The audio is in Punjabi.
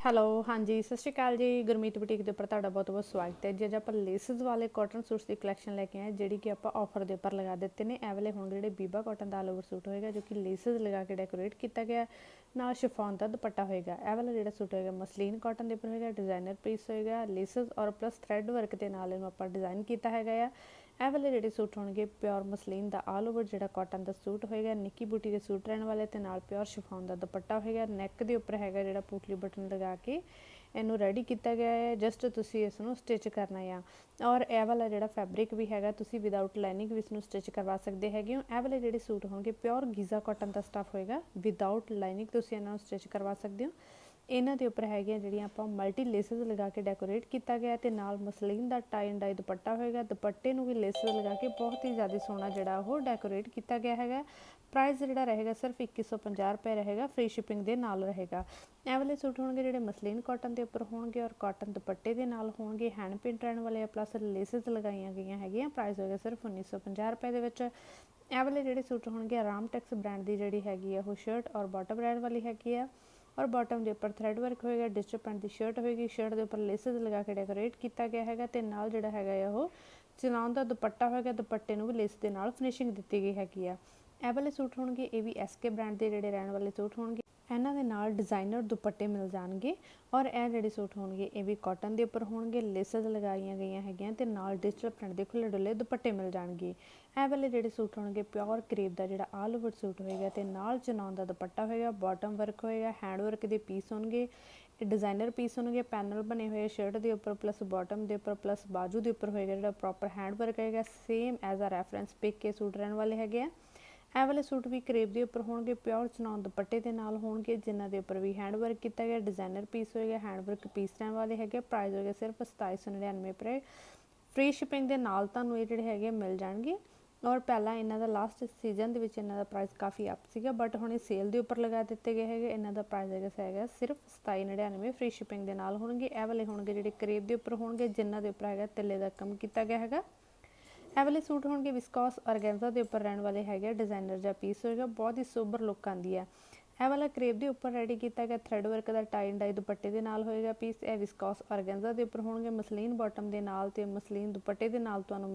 ਹੈਲੋ, ਹਾਂਜੀ, ਸਤਿ ਸ਼੍ਰੀ ਅਕਾਲ ਜੀ। ਗੁਰਮੀਤ ਬੁਟੀਕ ਦੇ ਉੱਪਰ ਤੁਹਾਡਾ ਬਹੁਤ-ਬਹੁਤ ਸਵਾਗਤ ਹੈ। ਜੀ, ਅੱਜ ਆਪਾਂ ਲੇਸਸ ਵਾਲੇ ਕਾਟਨ ਸੂਟਸ ਦੀ ਕਲੈਕਸ਼ਨ ਲੈ ਕੇ ਆਏ ਜਿਹੜੀ ਕਿ ਆਪਾਂ ਆਫਰ ਦੇ ਉੱਪਰ ਲਗਾ ਦਿੱਤੇ ਨੇ। ਇਹ ਵਾਲੇ ਹੁਣ ਜਿਹੜੇ ਬੀਬਾ ਕਾਟਨ ਦਾ ਆਲ ਓਵਰ ਸੂਟ ਹੋਏਗਾ, ਜੋ ਕਿ ਲੇਸਸ ਲਗਾ ਕੇ ਡੈਕੋਰੇਟ ਕੀਤਾ ਗਿਆ ਨਾਲ ਸ਼ਿਫੋਨ ਦਾ ਦੁਪੱਟਾ ਹੋਏਗਾ। ਇਹ ਵਾਲਾ ਜਿਹੜਾ ਸੂਟ ਹੋਏਗਾ, ਮਸਲੀਨ ਕਾਟਨ ਦੇ ਉੱਪਰ ਹੋਏਗਾ ਡਿਜ਼ਾਈਨਰ ਪੀਸ ਹੋਏਗਾ ਲੇਸਸ ਔਰ ਪਲੱਸ ਥ੍ਰੈਡ ਵਰਕ ਦੇ ਨਾਲ ਇਹਨੂੰ ਆਪਾਂ ਡਿਜ਼ਾਈਨ ਕੀਤਾ ਹੈਗਾ ਆ। ਇਹ ਵਾਲੇ ਜਿਹੜੇ ਸੂਟ ਹੋਣਗੇ ਪਿਓਰ ਮਸਲੀਨ ਦਾ ਆਲ ਓਵਰ ਜਿਹੜਾ ਕਾਟਨ ਦਾ ਸੂਟ ਹੋਏਗਾ, ਨਿੱਕੀ ਬੂਟੀ ਦੇ ਸੂਟ ਰਹਿਣ ਵਾਲੇ ਤੇ ਨਾਲ ਪਿਓਰ ਸ਼ਿਫੋਨ ਦਾ ਦੁਪੱਟਾ ਹੋਏਗਾ ਨੈਕ ਦੇ ਉੱਪਰ ਹੈਗਾ ਜਿਹੜਾ ਪੂਟਲੀ ਬਟਨ ਲਗਾ ਕੇ ਇਹਨੂੰ ਰੈਡੀ ਕੀਤਾ ਗਿਆ ਹੈ ਜਸਟ ਤੁਸੀਂ ਇਸ ਨੂੰ ਸਟਿਚ ਕਰਨਾ ਹੈ ਔਰ ਇਹ ਵਾਲਾ ਜਿਹੜਾ ਫੈਬਰਿਕ ਵੀ ਹੈਗਾ, ਤੁਸੀਂ ਵਿਦਆਊਟ ਲਾਈਨਿੰਗ ਵੀ ਇਸ ਨੂੰ ਸਟਿਚ ਕਰਵਾ ਸਕਦੇ ਹੈਗੇ ਹੋ। ਇਹ ਵਾਲੇ ਜਿਹੜੇ ਸੂਟ ਹੋਣਗੇ ਪਿਓਰ ਗੀਜ਼ਾ ਕਾਟਨ ਦਾ ਸਟਫ ਹੋਏਗਾ ਵਿਦਆਊਟ ਲਾਈਨਿੰਗ ਤੁਸੀਂ ਇਹਨਾਂ ਨੂੰ ਸਟਿਚ ਕਰਵਾ ਸਕਦੇ ਹੋ। ਇਹਨਾਂ ਦੇ ਉੱਪਰ ਹੈਗੀਆਂ ਜਿਹੜੀਆਂ ਆਪਾਂ ਮਲਟੀ ਲੇਸਸ ਲਗਾ ਕੇ ਡੈਕੋਰੇਟ ਕੀਤਾ ਗਿਆ ਤੇ ਨਾਲ ਮਸਲੀਨ ਦਾ ਟਾਈ ਐਂਡ ਡਾਈ ਦੁਪੱਟਾ ਹੋਏਗਾ। ਦੁਪੱਟੇ ਨੂੰ ਵੀ ਲੇਸਸ ਲਗਾ ਕੇ ਬਹੁਤ ਹੀ ਜ਼ਿਆਦਾ ਸੋਹਣਾ ਜਿਹੜਾ ਉਹ ਡੈਕੋਰੇਟ ਕੀਤਾ ਗਿਆ ਹੈਗਾ। ਪ੍ਰਾਈਸ ਜਿਹੜਾ ਰਹੇਗਾ ਸਿਰਫ 2150 ਰੁਪਏ ਰਹੇਗਾ ਫ੍ਰੀ ਸ਼ਿਪਿੰਗ ਦੇ ਨਾਲ ਰਹੇਗਾ। ਇਹ ਵਾਲੇ ਸੂਟ ਹੋਣਗੇ ਜਿਹੜੇ ਮਸਲੀਨ ਕਾਟਨ ਦੇ ਉੱਪਰ ਹੋਣਗੇ ਔਰ ਕਾਟਨ ਦੁਪੱਟੇ ਦੇ ਨਾਲ ਹੋਣਗੇ। ਹੈਂਡ ਪ੍ਰਿੰਟ ਰਹਿਣ ਵਾਲੇ ਪਲੱਸ ਲੇਸਸ ਲਗਾਈਆਂ ਗਈਆਂ ਹੈਗੀਆਂ। ਪ੍ਰਾਈਸ ਹੋਏਗਾ ਸਿਰਫ 1950 ਰੁਪਏ ਦੇ ਵਿੱਚ। ਇਹ ਵਾਲੇ ਜਿਹੜੇ ਸੂਟ ਹੋਣਗੇ ਆਰਾਮ ਟੈਕਸ ਬ੍ਰਾਂਡ ਦੀ ਜਿਹੜੀ ਹੈਗੀ ਆ ਉਹ ਸ਼ਰਟ ਔਰ ਬਾਟਮ ਬ੍ਰਾਂਡ ਵਾਲੀ ਹੈਗੀ ਆ। ਔਰ ਬਾਟਮ ਦੇ ਉੱਪਰ ਥ੍ਰੈਡ ਵਰਕ ਹੋਏਗਾ ਡਿਜੀਟਲ ਪੈਂਟ ਦੀ ਸ਼ਰਟ ਹੋਏਗੀ ਸ਼ਰਟ ਦੇ ਉੱਪਰ ਲੇਸਸ ਲਗਾ ਕੇ ਡੈਕੋਰੇਟ ਕੀਤਾ ਗਿਆ ਹੈਗਾ ਤੇ ਨਾਲ ਜਿਹੜਾ ਹੈਗਾ ਉਹ ਚਲਾਉਣ ਦਾ ਦੁਪੱਟਾ ਹੋਏਗਾ, ਦੁਪੱਟੇ ਨੂੰ ਵੀ ਲੇਸ ਦੇ ਨਾਲ ਫਿਨਿਸ਼ਿੰਗ ਦਿੱਤੀ ਗਈ ਹੈਗੀ ਆ। ਇਹ ਵਾਲੇ ਸੂਟ ਹੋਣਗੇ, ਇਹ ਵੀ ਐਸਕੇ ਬ੍ਰਾਂਡ ਦੇ ਜਿਹੜੇ ਰਹਿਣ ਵਾਲੇ ਸੂਟ ਹੋਣਗੇ। ਇਹਨਾਂ ਦੇ ਨਾਲ ਡਿਜ਼ਾਈਨਰ ਦੁਪੱਟੇ ਮਿਲ ਜਾਣਗੇ ਔਰ ਇਹ ਜਿਹੜੇ ਸੂਟ ਹੋਣਗੇ, ਇਹ ਵੀ ਕਾਟਨ ਦੇ ਉੱਪਰ ਹੋਣਗੇ ਲੇਸਸ ਲਗਾਈਆਂ ਗਈਆਂ ਹੈਗੀਆਂ ਤੇ ਨਾਲ ਡਿਜੀਟਲ ਪ੍ਰਿੰਟ ਦੇ ਖੁੱਲੇ ਡੁੱਲੇ ਦੁਪੱਟੇ ਮਿਲ ਜਾਣਗੇ। ਇਹ ਵਾਲੇ ਜਿਹੜੇ ਸੂਟ ਹੋਣਗੇ ਪਿਓਰ ਕਰੀਬ ਦਾ ਜਿਹੜਾ ਆਲ ਓਵਰ ਸੂਟ ਹੋਏਗਾ ਤੇ ਨਾਲ ਚਨਾਉਣ ਦਾ ਦੁਪੱਟਾ ਹੋਏਗਾ ਬਾਟਮ ਵਰਕ ਹੋਏਗਾ ਹੈਂਡ ਵਰਕ ਦੇ ਪੀਸ ਹੋਣਗੇ ਇਹ ਡਿਜ਼ਾਈਨਰ ਪੀਸ ਹੋਣਗੇ ਪੈਨਲ ਬਣੇ ਹੋਏ ਸ਼ਰਟ ਦੇ ਉੱਪਰ ਪਲੱਸ ਬਾਟਮ ਦੇ ਉੱਪਰ ਪਲੱਸ ਬਾਜੂ ਦੇ ਉੱਪਰ ਹੋਏਗਾ ਜਿਹੜਾ ਪ੍ਰੋਪਰ ਹੈਂਡ ਵਰਕ ਹੋਏਗਾ same as a reference pic K suit ਰਹਿਣ ਵਾਲੇ ਹੈਗੇ ਆ। ਇਹ ਵਾਲੇ ਸੂਟ ਵੀ ਕਰੇਬ ਦੇ ਉੱਪਰ ਹੋਣਗੇ ਪਿਓਰ ਚਨੌਨ ਦੁਪੱਟੇ ਦੇ ਨਾਲ ਹੋਣਗੇ, ਜਿਨ੍ਹਾਂ ਦੇ ਉੱਪਰ ਵੀ ਹੈਂਡ ਵਰਕ ਕੀਤਾ ਗਿਆ ਡਿਜ਼ਾਈਨਰ ਪੀਸ ਹੋਏਗਾ ਹੈਂਡ ਵਰਕ ਪੀਸ ਰਹਿਣ ਵਾਲੇ ਹੈਗੇ ਪ੍ਰਾਈਸ ਹੋਏਗਾ ਸਿਰਫ 2799 ਪਰ ਫ੍ਰੀ ਸ਼ਿਪਿੰਗ ਦੇ ਨਾਲ ਤੁਹਾਨੂੰ ਇਹ ਜਿਹੜੇ ਹੈਗੇ ਮਿਲ ਜਾਣਗੇ। ਔਰ ਪਹਿਲਾਂ ਇਹਨਾਂ ਦਾ ਲਾਸਟ ਸੀਜ਼ਨ ਦੇ ਵਿੱਚ ਇਹਨਾਂ ਦਾ ਪ੍ਰਾਈਸ ਕਾਫੀ ਅਪ ਸੀਗਾ ਬਟ ਹੁਣ ਇਹ ਸੇਲ ਦੇ ਉੱਪਰ ਲਗਾ ਦਿੱਤੇ ਗਏ ਹੈਗੇ, ਇਹਨਾਂ ਦਾ ਪ੍ਰਾਈਸ ਹੈਗਾ ਹੈਗਾ ਸਿਰਫ 2799 ਫ੍ਰੀ ਸ਼ਿਪਿੰਗ ਦੇ ਨਾਲ ਹੋਣਗੇ। ਇਹ ਵਾਲੇ ਹੋਣਗੇ ਜਿਹੜੇ ਕਰੇਬ ਦੇ ਉੱਪਰ ਹੋਣਗੇ, ਜਿਨ੍ਹਾਂ ਦੇ ਉੱਪਰ ਹੈਗਾ ਤਿੱਲੇ ਦਾ ਕੰਮ ਕੀਤਾ ਗਿਆ ਹੈਗਾ। ਇਹ ਵਾਲੇ ਸੂਟ ਹੋਣਗੇ ਵਿਸਕੋਸ ਔਰਗੈਂਜਾ ਦੇ ਉੱਪਰ ਰਹਿਣ ਵਾਲੇ ਹੈਗੇ ਡਿਜ਼ਾਈਨਰ ਜਾਂ ਪੀਸ ਹੋਏਗਾ, ਬਹੁਤ ਹੀ ਸੋਬਰ ਲੁੱਕ ਆਂਦੀ ਹੈ ਇਹ ਵਾਲਾ ਕਰੇਪ ਦੇ ਉੱਪਰ ਰੈਡੀ ਕੀਤਾ ਗਿਆ ਥ੍ਰੈਡ ਵਰਕ ਦਾ ਟਾਈ ਡਾਈ ਦੁਪੱਟੇ ਦੇ ਨਾਲ ਹੋਏਗਾ ਪੀਸ ਇਹ ਵਿਸਕੋਸ ਔਰਗੈਂਜਾ ਦੇ ਉੱਪਰ ਹੋਣਗੇ, ਮਸਲੀਨ ਬਾਟਮ ਦੇ ਨਾਲ ਤੇ ਮਸਲੀਨ ਦੁਪੱਟੇ ਦੇ ਨਾਲ ਤੁਹਾਨੂੰ